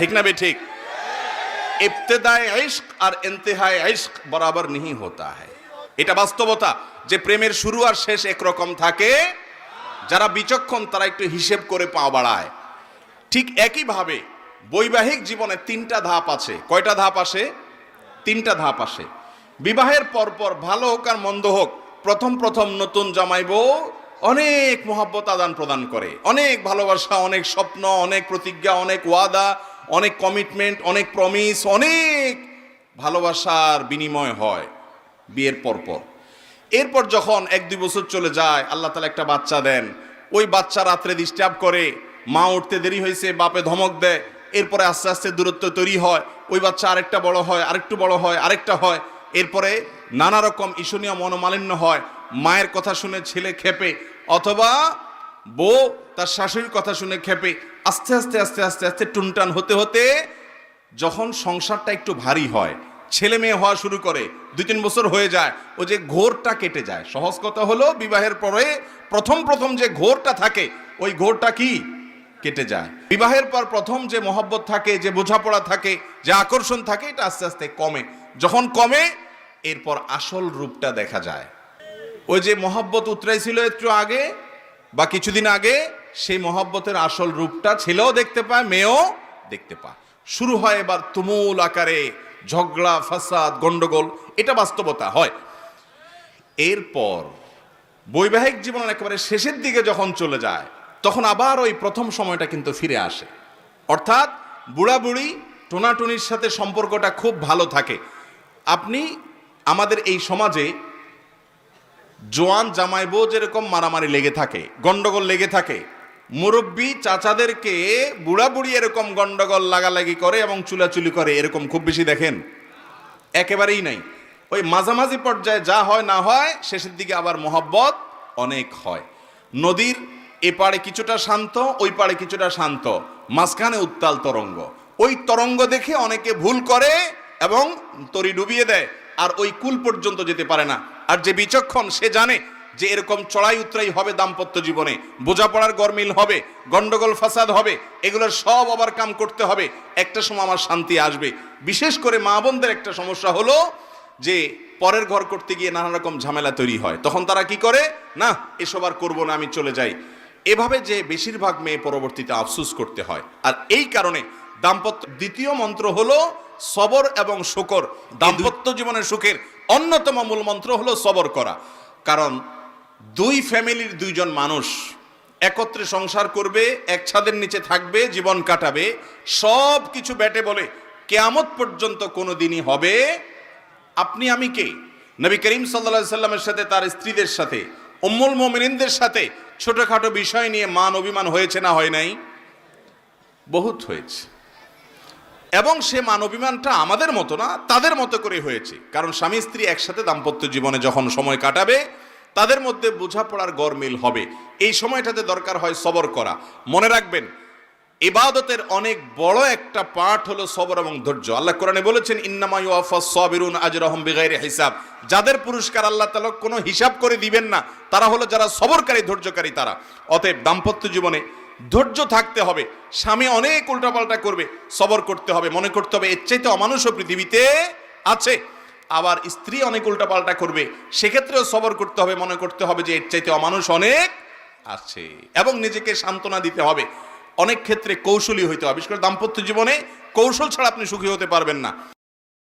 ঠিক না বে ঠিক? ইফতেদায় ইশক আর এন্তেহায় ইশক বরাবর নিহি হতা হয় এটা বাস্তবতা, যে প্রেমের শুরু আর শেষ একরকম থাকে, যারা বিচক্ষণ তারা একটু হিসেব করে পা বাড়ায়। ঠিক একইভাবে বৈবাহিক জীবনে তিনটা ধাপ আছে। কয়টা ধাপ আসে? তিনটা ধাপ আসে। বিবাহের পরপর ভালো হোক আর মন্দ হোক, প্রথম প্রথম নতুন জামাইব অনেক মহাব্বত আদান প্রদান করে। অনেক ভালোবাসা, অনেক স্বপ্ন, অনেক প্রতিজ্ঞা, অনেক ওয়াদা অনেক কমিটমেন্ট অনেক প্রমিস অনেক ভালোবাসার বিনিময় হয় বিয়ের পরপর এরপর যখন এক দুই বছর চলে যায়, আল্লাহ তালা একটা বাচ্চা দেন। ওই বাচ্চা রাত্রে ডিস্টার্ব করে, মা উঠতে দেরি হয়েছে, বাপে ধমক দেয়, এরপরে আস্তে আস্তে দূরত্ব তৈরি হয়, ওই বাচ্চা আরেকটা বড় হয়, আরেকটু বড় হয়, আরেকটা হয়, এরপরে নানা রকম ঈশনীয় মনোমালিন্য হয়, মায়ের কথা শুনে ছেলে খেপে অথবা বউ তার শাশুড়ির কথা শুনে খেপে আস্তে আস্তে আস্তে আস্তে আস্তে টুনটান হতে হতে যখন সংসারটা একটু ভারী হয়, ছেলে মেয়ে হওয়া শুরু করে, দুই তিন বছর হয়ে যায়, ও যে ঘোরটা কেটে যায়। সহজ কথা হলো, বিবাহের পরে প্রথম প্রথম যে ঘোরটা থাকে, ওই ঘোরটা কি? কেটে যায়। বিবাহের পর প্রথম যে মহব্বত থাকে, যে বোঝাপড়া থাকে, যে আকর্ষণ থাকে, এটা আস্তে আস্তে কমে। যখন কমে, এরপর আসল রূপটা দেখা যায়। ওই যে মহব্বত উতরাইছিল একটু আগে, বা কিছুদিন আগে সেই মহব্বতের আসল রূপটা ছেলেও দেখতে পায়, মেয়েও দেখতে পায়। শুরু হয় এবার তুমুল আকারে ঝগড়া, ফাসাদ, গন্ডগোল, এটা বাস্তবতা হয়। এরপর বৈবাহিক জীবনের একেবারে শেষের দিকে যখন চলে যায়, তখন আবার ওই প্রথম সময়টা কিন্তু ফিরে আসে। অর্থাৎ বুড়া বুড়ি টোনাটুনির সাথে সম্পর্কটা খুব ভালো থাকে। আপনি আমাদের এই সমাজে জোয়ান জামাইবো যেরকম মারামারি লেগে থাকে, গন্ডগোল লেগে থাকে মুরব্বী চাচাদেরকে বুড়া বুড়ি এরকম গন্ডগোল লাগালাগি করে এবং চুলাচুলি করে এরকম খুব বেশি দেখেন? একেবারেই নাই। ওই মাঝামাঝি পর্যায়ে যা হয় না হয়, শেষের দিকে আবার মহব্বত অনেক হয়। নদীর এপারে কিছুটা শান্ত, ওই পারে কিছুটা শান্ত, মাঝখানে উত্তাল তরঙ্গ। ওই তরঙ্গ দেখে অনেকে ভুল করে এবং তরি ডুবিয়ে দেয়, আর ওই কুল পর্যন্ত যেতে পারে না। আর যে বিচক্ষণ, সে জানে যে এরকম চড়াই উতরাই হবে দাম্পত্য জীবনে। বোঝাপড়ার গরমিল হবে, গন্ডগোল ফাসাদ হবে, এগুলোর সব ওভার কাম করতে হবে। একটা সময় আমার শান্তি আসবে। বিশেষ করে মা বোনদের একটা সমস্যা হলো যে, পরের ঘর করতে গিয়ে নানা রকম ঝামেলা তৈরি হয়। তখন তারা কি করে? না, এসব আর করব না, আমি চলে যাই। এভাবে যে বেশিরভাগ মেয়ে পরবর্তীতে আফসুস করতে হয়। আর এই কারণে দাম্পত্য দ্বিতীয় মন্ত্র হলো সবর এবং শুকর। দাম্পত্য জীবনের সুখের অন্যতম মূল মন্ত্র হলো সবর করা। কারণ দুই ফ্যামিলির দুইজন মানুষ একত্রে সংসার করবে, এক ছাদের নিচে থাকবে, জীবন কাটাবে সব কিছু ব্যাটে বলে কেয়ামত পর্যন্ত কোনো দিনই হবে। আপনি, আমি কে? নবী করিম সাল্লা সাল্লামের সাথে, তার স্ত্রীদের সাথে, উম্মুল মোমিনদের সাথে ছোটখাটো বিষয় নিয়ে মান অভিমান হয়েছে না হয় নাই? বহুত হয়েছে। এবং সে মান অভিমানটা আমাদের মতো না, তাদের মতো করে হয়েছে। কারণ স্বামী স্ত্রী একসাথে দাম্পত্য জীবনে যখন সময় কাটাবে তাদের মধ্যে বোঝাপড়ার গরমিল হবে। এই সময়টাতে দরকার হয় সবর করা। মনে রাখবেন, ইবাদতের অনেক বড় একটা পাঠ হলো সবর এবং ধৈর্য। আল্লাহ কোরআনে বলেছেন ইন্নামাই ওয়াফাস সাবিরুন আজরাহুম বিগাইরি হিসাব। যাদের পুরস্কার আল্লাহ তাআলা কোনো হিসাব করে দিবেন না, তারা হলো যারা সবরকারী, ধৈর্যকারী তারা। অতএব দাম্পত্য জীবনে ধৈর্য থাকতে হবে। স্বামী অনেক উল্টাপাল্টা করবে, সবর করতে হবে। মনে করতে হবে, এর চাইতে অমানুষও পৃথিবীতে আছে। আবার স্ত্রী অনেক উল্টাপাল্টা করবে, সেক্ষেত্রেও সবর করতে হবে, মনে করতে হবে যে এর চাইতে অমানুষ অনেক আছে এবং নিজেকে সান্ত্বনা দিতে হবে। অনেক ক্ষেত্রে কৌশলী হইতে হবে, বিশেষ করে দাম্পত্য জীবনে কৌশল ছাড়া আপনি সুখী হতে পারবেন না।